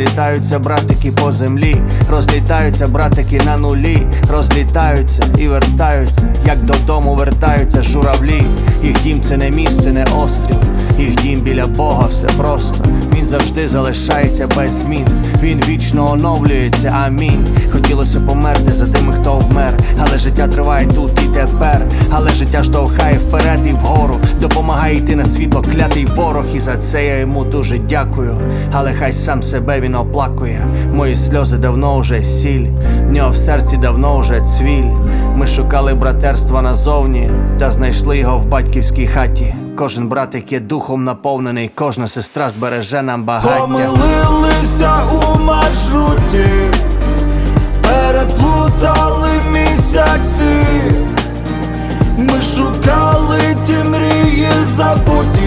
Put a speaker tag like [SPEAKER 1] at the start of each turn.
[SPEAKER 1] розлітаються братики по землі, розлітаються братики на нулі, розлітаються і вертаються, як додому вертаються журавлі. Їх дім це не місце, не острів. Їх дім біля Бога, все просто. Він завжди залишається без змін. Він вічно оновлюється, амінь. Хотілося померти за тими, хто вмер. Але життя триває тут і тепер. Але життя штовхає вперед і вгору. Допомагає йти на світло, клятий ворог. І за це я йому дуже дякую. Але хай сам себе він оплакує. Мої сльози давно вже сіль. В нього в серці давно вже цвіль. Ми шукали братерства назовні, та знайшли його в батьківській хаті. Кожен братик є духом наповнений, кожна сестра збереже нам багаття.
[SPEAKER 2] Помилилися у маршруті, переплутали місяці. Ми шукали забудь